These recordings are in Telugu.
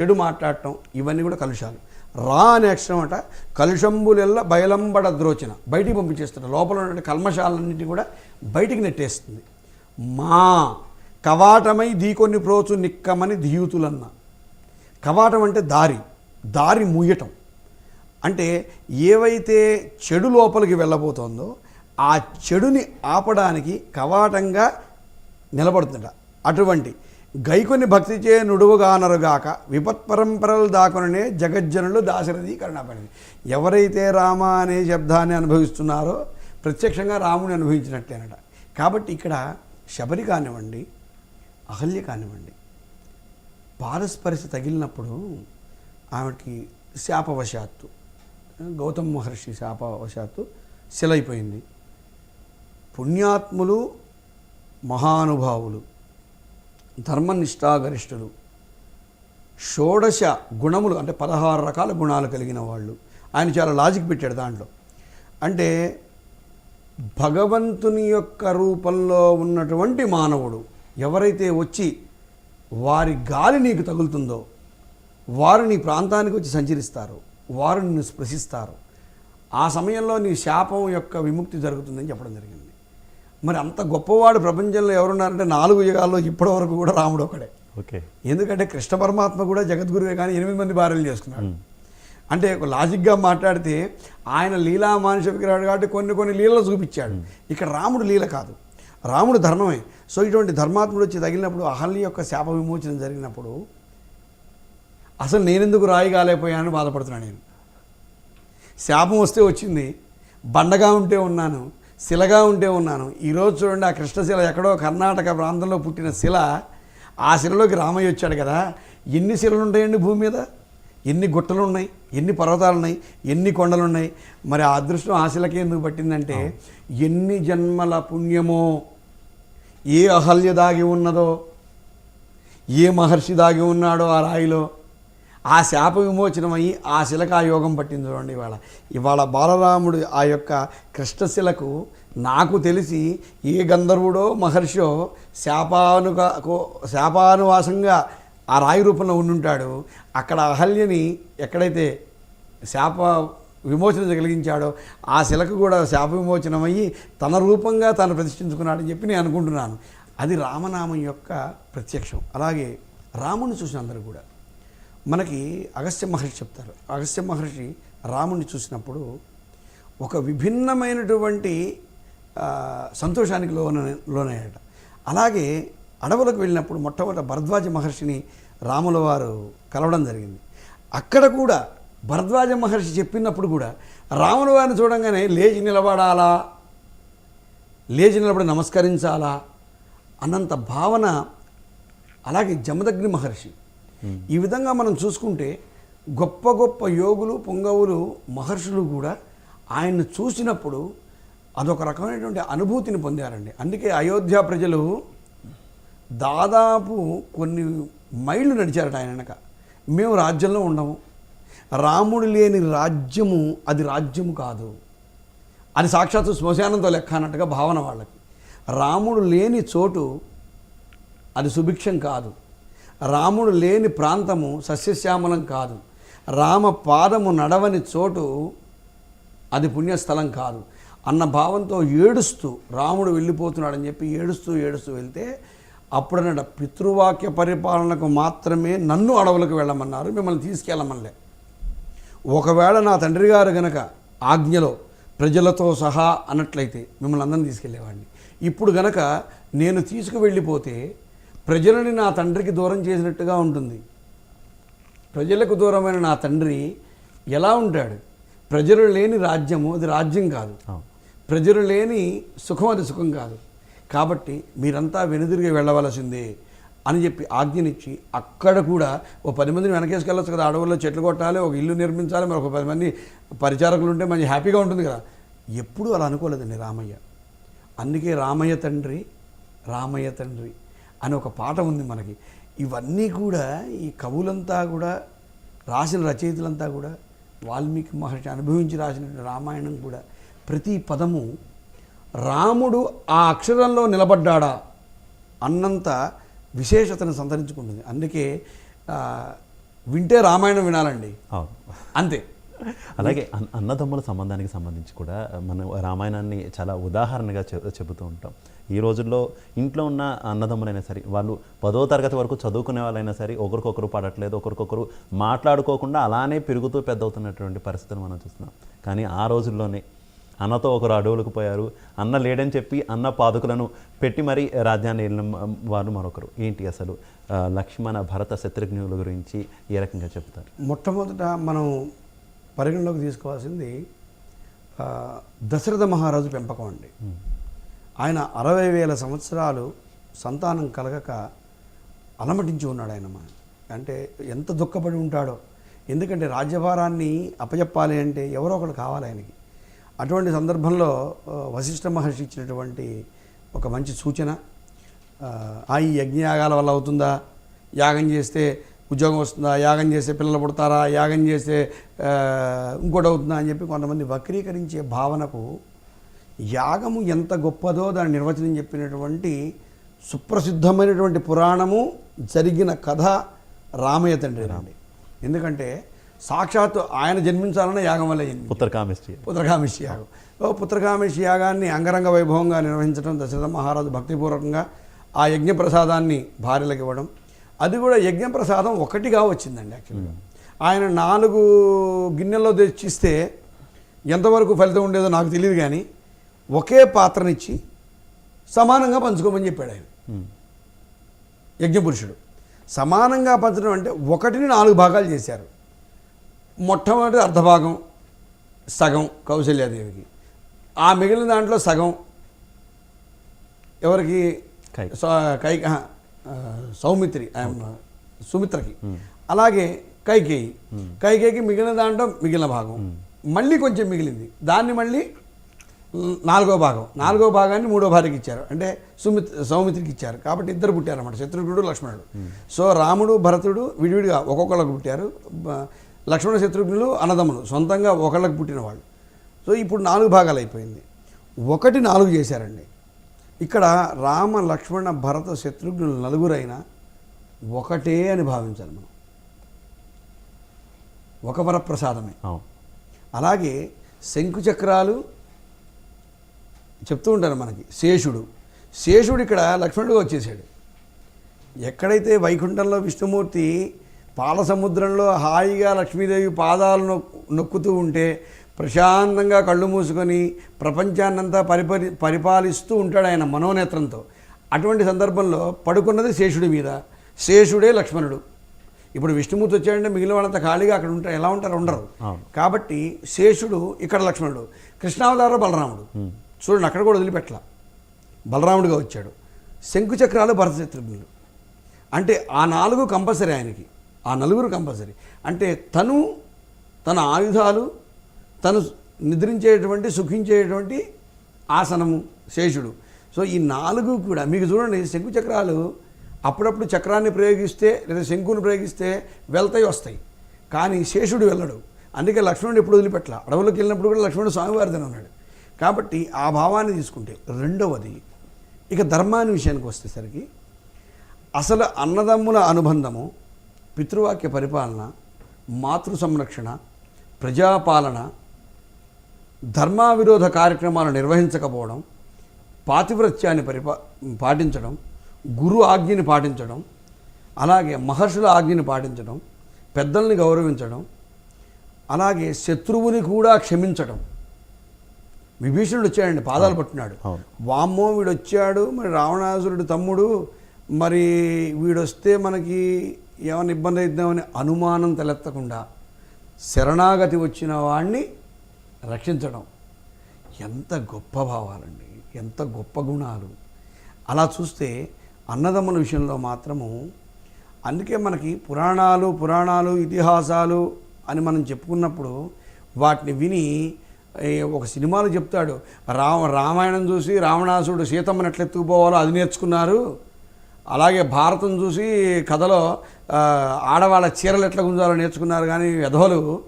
చెడు మాట్లాడటం ఇవన్నీ కూడా కలుషాలు. రా అనే అక్షరం అంట కలుషంబులెల్ల బయలంబడ ద్రోచన. బయటికి పంపించేస్తుంది లోపల ఉన్న కల్మషాలన్నింటినీ కూడా బయటికి నెట్టేస్తుంది. మా కవాటమై దీకొన్ని ప్రోచు నిక్కమని ధీయుతులన్న. కవాటం అంటే దారి దారి మూయటం. అంటే ఏవైతే చెడు లోపలికి వెళ్ళబోతోందో ఆ చెడుని ఆపడానికి కవాటంగా నిలబడుతుంట అటువంటి గైకొని భక్తి చే నుడువుగానరుగాక విపత్ పరంపరలు జగజ్జనులు దాశరథి కరుణాపడింది ఎవరైతే రామ అనే శబ్దాన్ని అనుభవిస్తున్నారో ప్రత్యక్షంగా రాముని అనుభవించినట్టేనట. కాబట్టి ఇక్కడ శబరి కానివ్వండి అహల్య కానివ్వండి పారస్పరిశ తగిలినప్పుడు ఆమెకి శాపవశాత్తు గౌతమ మహర్షి శాపవశాత్తు శిలైపోయింది. పుణ్యాత్ములు మహానుభావులు. ధర్మనిష్టాగరిష్ఠులు. షోడశ గుణములు అంటే పదహారు రకాల గుణాలు కలిగిన వాళ్ళు. ఆయన చాలా లాజిక్ పెట్టాడు దాంట్లో. అంటే భగవంతుని యొక్క రూపంలో ఉన్నటువంటి మానవుడు ఎవరైతే వచ్చి వారి గాలి నీకు తగులుతుందో వారు నీ ప్రాంతానికి వచ్చి సంచరిస్తారు వారు నిన్ను స్పృశిస్తారు. ఆ సమయంలో నీ శాపం యొక్క విముక్తి జరుగుతుందని చెప్పడం జరిగింది. మరి అంత గొప్పవాడు ప్రపంచంలో ఎవరున్నారంటే నాలుగు యుగాల్లో ఇప్పటి వరకు కూడా రాముడు ఒకడే. ఓకే. ఎందుకంటే కృష్ణ పరమాత్మ కూడా జగద్గురువే కానీ ఎనిమిది మంది భార్యలు చేసుకున్నాడు. అంటే ఒక లాజిక్గా మాట్లాడితే ఆయన లీలా మానుష విగ్రహాడు కాబట్టి కొన్ని కొన్ని లీలలు చూపించాడు. ఇక్కడ రాముడు లీల కాదు. రాముడు ధర్మమే. సో ఇటువంటి ధర్మాత్ముడు వచ్చి తగిలినప్పుడు అహల్య యొక్క శాప విమోచన జరిగినప్పుడు అసలు నేనెందుకు రాయి కాలేకపోయానని బాధపడుతున్నాను నేను. శాపం వస్తే వచ్చింది. బండగా ఉంటే ఉన్నాను. శిలగా ఉంటే ఉన్నాను. ఈరోజు చూడండి ఆ కృష్ణశిల ఎక్కడో కర్ణాటక ప్రాంతంలో పుట్టిన శిల ఆ శిలలోకి రామయ్య వచ్చాడు కదా. ఎన్ని శిలలు ఉంటాయండి భూమి మీద? ఎన్ని గుట్టలు ఉన్నాయి? ఎన్ని పర్వతాలు ఉన్నాయి? ఎన్ని కొండలు ఉన్నాయి మరి ఆ అదృష్టం ఆ శిలకి ఎందుకు పట్టిందంటే ఎన్ని జన్మల పుణ్యమో ఏ అహల్య దాగి ఉన్నదో ఏ మహర్షి దాగి ఉన్నాడో ఆ రాయిలో ఆ శాప విమోచనమయ్యి ఆ శిలకు ఆ యోగం పట్టింది చూడండి ఇవాళ. ఇవాళ బాలరాముడు ఆ యొక్క కృష్ణశిలకు నాకు తెలిసి ఏ గంధర్వుడో మహర్షో శాపానుగా కో- శాపానువాసంగా ఆ రాయి రూపంలో ఉండుంటాడు. అక్కడ అహల్యని ఎక్కడైతే శాప విమోచన కలిగించాడో ఆ శిలకు కూడా శాప విమోచనమయ్యి తన రూపంగా తను ప్రతిష్ఠించుకున్నాడని చెప్పి నేను అనుకుంటున్నాను. అది రామనామం యొక్క ప్రత్యక్షం. అలాగే రాముని చూసిన అందరూ కూడా. మనకి అగస్త్య మహర్షి చెప్తారు. అగస్త్య మహర్షి రాముని చూసినప్పుడు ఒక విభిన్నమైనటువంటి సంతోషానికి లోన లోనయ్యాట అలాగే అడవులకు వెళ్ళినప్పుడు మొట్టమొదట భరద్వాజ మహర్షిని రాముల వారు కలవడం జరిగింది. అక్కడ కూడా భరద్వాజ మహర్షి చెప్పినప్పుడు కూడా రాముల వారిని చూడంగానే లేచి నిలబడాలా? లేచి నిలబడి నమస్కరించాలా? అన్నంత భావన అలాగే జమదగ్ని మహర్షి ఈ విధంగా మనం చూసుకుంటే గొప్ప గొప్ప యోగులు పొంగవులు మహర్షులు కూడా ఆయన్ని చూసినప్పుడు అదొక రకమైనటువంటి అనుభూతిని పొందారండి. అందుకే అయోధ్య ప్రజలు దాదాపు కొన్ని మైళ్ళు నడిచారట ఆయన వెనక. మేము రాజ్యంలో ఉండము. రాముడు లేని రాజ్యము అది రాజ్యము కాదు. అది సాక్షాత్తు శ్మశానంతో లెక్క అన్నట్టుగా భావన వాళ్ళకి. రాముడు లేని చోటు అది సుభిక్షం కాదు. రాముడు లేని ప్రాంతము సస్యశ్యామలం కాదు. రామ పాదము నడవని చోటు అది పుణ్యస్థలం కాదు. అన్న భావంతో ఏడుస్తూ రాముడు వెళ్ళిపోతున్నాడని చెప్పి ఏడుస్తూ ఏడుస్తూ వెళ్తే అప్పుడన్నాడు పితృవాక్య పరిపాలనకు మాత్రమే నన్ను అడవులకు వెళ్ళమన్నారు మిమ్మల్ని తీసుకెళ్ళమనిలే. ఒకవేళ నా తండ్రి గారు గనక ఆజ్ఞలో ప్రజలతో సహా అన్నట్లయితే మిమ్మల్ని అందరిని తీసుకెళ్ళేవాడిని. ఇప్పుడు గనక నేను తీసుకువెళ్ళిపోతే ప్రజలని నా తండ్రికి దూరం చేసినట్టుగా ఉంటుంది. ప్రజలకు దూరమైన నా తండ్రి ఎలా ఉంటాడు? ప్రజలు లేని రాజ్యము అది రాజ్యం కాదు. ప్రజలు లేని సుఖం అది సుఖం కాదు. కాబట్టి మీరంతా వెనుదిరిగి వెళ్ళవలసిందే అని చెప్పి ఆజ్ఞనిచ్చి అక్కడ కూడా ఓ పది మందిని వెనకేసుకెళ్ళొచ్చు కదా. అడవుల్లో చెట్లు కొట్టాలి ఒక ఇల్లు నిర్మించాలి మరి ఒక పది మంది పరిచారకులు ఉంటే మంచి హ్యాపీగా ఉంటుంది కదా. ఎప్పుడూ అలా అనుకోలేదండి రామయ్య. అందుకే రామయ్య తండ్రి రామయ్య తండ్రి. అని ఒక పాట ఉంది మనకి. ఇవన్నీ కూడా ఈ కవులంతా కూడా రాసిన రచయితలంతా కూడా వాల్మీకి మహర్షి అనుభవించి రాసిన రామాయణం కూడా ప్రతి పదము రాముడు ఆ అక్షరంలో నిలబడ్డాడా అన్నంత విశేషతను సంతరించుకుంటుంది. అందుకే వింటే రామాయణం వినాలండి. అంతే. అలాగే అన్నదమ్ముల సంబంధానికి సంబంధించి కూడా మనం రామాయణాన్ని చాలా ఉదాహరణగా చెబుతూ ఉంటాం. ఈ రోజుల్లో ఇంట్లో ఉన్న అన్నదమ్ములైనా సరే వాళ్ళు పదో తరగతి వరకు చదువుకునే వాళ్ళైనా సరే ఒకరికొకరు పడట్లేదు ఒకరికొకరు మాట్లాడుకోకుండా అలానే పెరుగుతూ పెద్ద అవుతున్నటువంటి పరిస్థితిని మనం చూస్తున్నాం. కానీ ఆ రోజుల్లోనే అన్నతో ఒకరు అడవులకు పోయారు అన్న లేడని చెప్పి అన్న పాదుకులను పెట్టి మరీ రాజ్యాన్ని వెళ్ళిన వారు మరొకరు. ఏంటి అసలు? లక్ష్మణ భరత శత్రుఘ్నుల గురించి ఏ రకంగా చెప్తారు మొట్టమొదట మనం పరిగణలోకి తీసుకోవాల్సింది దశరథ మహారాజు పెంపకం అండి. ఆయన అరవై వేల సంవత్సరాలు సంతానం కలగక అలమటించి ఉన్నాడు ఆయన అంటే ఎంత దుఃఖపడి ఉంటాడో. ఎందుకంటే రాజ్యభారాన్ని అప్పచెప్పాలి అంటే ఎవరో ఒకరు కావాలి ఆయనకి. అటువంటి సందర్భంలో వశిష్ఠ మహర్షి ఇచ్చినటువంటి ఒక మంచి సూచన ఆ, ఆ ఈ యజ్ఞయాగాల వల్ల అవుతుందా? యాగం చేస్తే ఉద్యోగం వస్తుందా యాగం చేస్తే పిల్లలు పుడతారా యాగం చేస్తే ఆ, ఇంకోటి అవుతుందా అని చెప్పి కొంతమంది వక్రీకరించే భావనకు యాగము ఎంత గొప్పదో దాని నిర్వచనం చెప్పినటువంటి సుప్రసిద్ధమైనటువంటి పురాణము జరిగిన కథ రామయ్య తండ్రి అండి. ఎందుకంటే సాక్షాత్తు ఆయన జన్మించాలన్న యాగం వల్ల జన్మించాడు. పుత్రకామిష్టి పుత్రకామేషి యాగం. ఓ పుత్రకామేషి యాగాన్ని అంగరంగ వైభవంగా నిర్వహించడం దశరథ మహారాజు భక్తిపూర్వకంగా ఆ యజ్ఞ ప్రసాదాన్ని భార్యలకు ఇవ్వడం అది కూడా యజ్ఞ ప్రసాదం ఒకటిగా వచ్చిందండి యాక్చువల్గా ఆయన నాలుగు గిన్నెల్లో తెచ్చిస్తే ఎంతవరకు ఫలితం ఉండేదో నాకు తెలియదు కానీ ఒకే పాత్రనిచ్చి సమానంగా పంచుకోమని చెప్పాడు ఆయన. యజ్ఞపురుషుడు సమానంగా పంచడం అంటే ఒకటిని నాలుగు భాగాలు చేశారు మొట్టమొదటి అర్ధభాగం సగం కౌశల్యాదేవికి ఆ మిగిలిన దాంట్లో సగం ఎవరికి కై. సౌమిత్రి సుమిత్రకి. అలాగే కైకేయి. కైకేయికి మిగిలిన దాంట్లో మిగిలిన భాగం. మళ్ళీ కొంచెం మిగిలింది. దాన్ని మళ్ళీ నాలుగో భాగం. నాలుగో భాగాన్ని మూడో భార్యకి ఇచ్చారు. అంటే సుమిత్ సౌమిత్రికి ఇచ్చారు. కాబట్టి ఇద్దరు పుట్టారన్నమాట. శత్రుఘ్నుడు లక్ష్మణుడు. సో రాముడు భరతుడు విడివిడిగా ఒక్కొక్కళ్ళకు పుట్టారు. లక్ష్మణ శత్రుఘ్నులు అన్నదమ్ములు. సొంతంగా ఒకళ్ళకి పుట్టిన వాళ్ళు. సో ఇప్పుడు నాలుగు భాగాలు అయిపోయింది. ఒకటి నాలుగు చేశారండి. ఇక్కడ రామ లక్ష్మణ భరత శత్రుఘ్నులు నలుగురైనా ఒకటే అని భావించాలి మనం. ఒక వరప్రసాదమే. అలాగే శంకు చక్రాలు చెప్తూ ఉంటారు మనకి శేషుడు. శేషుడు ఇక్కడ లక్ష్మణుడిగా వచ్చేసాడు. ఎక్కడైతే వైకుంఠంలో విష్ణుమూర్తి పాల సముద్రంలో హాయిగా లక్ష్మీదేవి పాదాలు నొక్- నొక్కుతూ ఉంటే ప్రశాంతంగా కళ్ళు మూసుకొని ప్రపంచాన్నంతా పరిపరి పరిపాలిస్తూ ఉంటాడు ఆయన మనోనేత్రంతో. అటువంటి సందర్భంలో పడుకున్నది శేషుడి మీద. శేషుడే లక్ష్మణుడు. ఇప్పుడు విష్ణుమూర్తి వచ్చాడంటే మిగిలిన వాళ్ళంతా ఖాళీగా అక్కడ ఉంటారు ఎలా ఉంటారు? ఉండరు. కాబట్టి శేషుడు ఇక్కడ లక్ష్మణుడు. కృష్ణావతార బలరాముడు. చూడండి అక్కడ కూడా వదిలిపెట్టల. బలరాముడిగా వచ్చాడు. శంకు చక్రాలు భరత శత్రుఘ్నులు అంటే ఆ నాలుగు కంపల్సరీ ఆయనకి. ఆ నలుగురు కంపల్సరీ. అంటే తను తన ఆయుధాలు తను నిద్రించేటువంటి సుఖించేటువంటి ఆసనము శేషుడు. సో ఈ నాలుగు కూడా మీకు చూడండి శంకు చక్రాలు అప్పుడప్పుడు చక్రాన్ని ప్రయోగిస్తే లేదా శంకుని ప్రయోగిస్తే వెళ్తాయి వస్తాయి. కానీ శేషుడు వెళ్ళడు. అందుకే లక్ష్మణుడు ఎప్పుడు వదిలిపెట్టాల. అడవులకు వెళ్ళినప్పుడు కూడా లక్ష్మణుడు స్వామివారిదని ఉన్నాడు. కాబట్టి ఆ భావాన్ని తీసుకుంటే రెండవది ఇక ధర్మాన్ని విషయానికి వచ్చేసరికి అసలు అన్నదమ్ముల అనుబంధము పితృవాక్య పరిపాలన మాతృ సంరక్షణ ప్రజాపాలన ధర్మావిరోధ కార్యక్రమాలు నిర్వహించకపోవడం పాతివ్రత్యాన్ని పరిపా పాటించడం గురు ఆజ్ఞని పాటించడం అలాగే మహర్షుల ఆజ్ఞని పాటించడం పెద్దల్ని గౌరవించడం అలాగే శత్రువుని కూడా క్షమించడం. విభీషణుడు వచ్చాడండి పాదాలు పట్టినాడు. వామ్మో వీడు వచ్చాడు మరి రావణాసురుడు తమ్ముడు మరి వీడొస్తే మనకి ఏమైనా ఇబ్బంది అవుతుందామని అనుమానం తలెత్తకుండా శరణాగతి వచ్చిన వాడిని రక్షించడం. ఎంత గొప్ప భావాలండి ఎంత గొప్ప గుణాలు. అలా చూస్తే అన్నదమ్ముల విషయంలో మాత్రము అందుకే మనకి పురాణాలు పురాణాలు ఇతిహాసాలు అని మనం చెప్పుకున్నప్పుడు వాటిని విని ఒక సినిమాలో చెప్తాడు రామ రామాయణం చూసి రావణాసుడు సీతమ్మని ఎట్లా ఎత్తుకుపోవాలో అది నేర్చుకున్నారు. అలాగే భారతం చూసి కథలో ఆడవాళ్ళ చీరలు ఎట్లా గుంజాలో నేర్చుకున్నారు. కానీ వ్యధోలు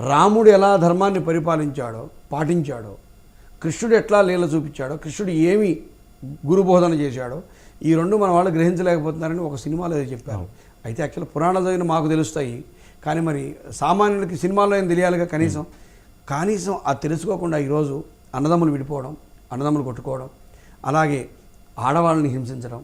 రాముడు ఎలా ధర్మాన్ని పరిపాలించాడో పాటించాడో కృష్ణుడు ఎట్లా లీల చూపించాడో కృష్ణుడు ఏమి గురుబోధన చేశాడో ఈ రెండు మన వాళ్ళు గ్రహించలేకపోతున్నారని ఒక సినిమాలో ఏదో చెప్పారు. అయితే యాక్చువల్ పురాణ చదివిన మాకు తెలుస్తాయి. కానీ మరి సామాన్యులకి సినిమాల్లో ఏం తెలియాలిగా కనీసం? కనీసం అది తెలుసుకోకుండా ఈరోజు అన్నదమ్ములు విడిపోవడం అన్నదమ్ములు కొట్టుకోవడం అలాగే ఆడవాళ్ళని హింసించడం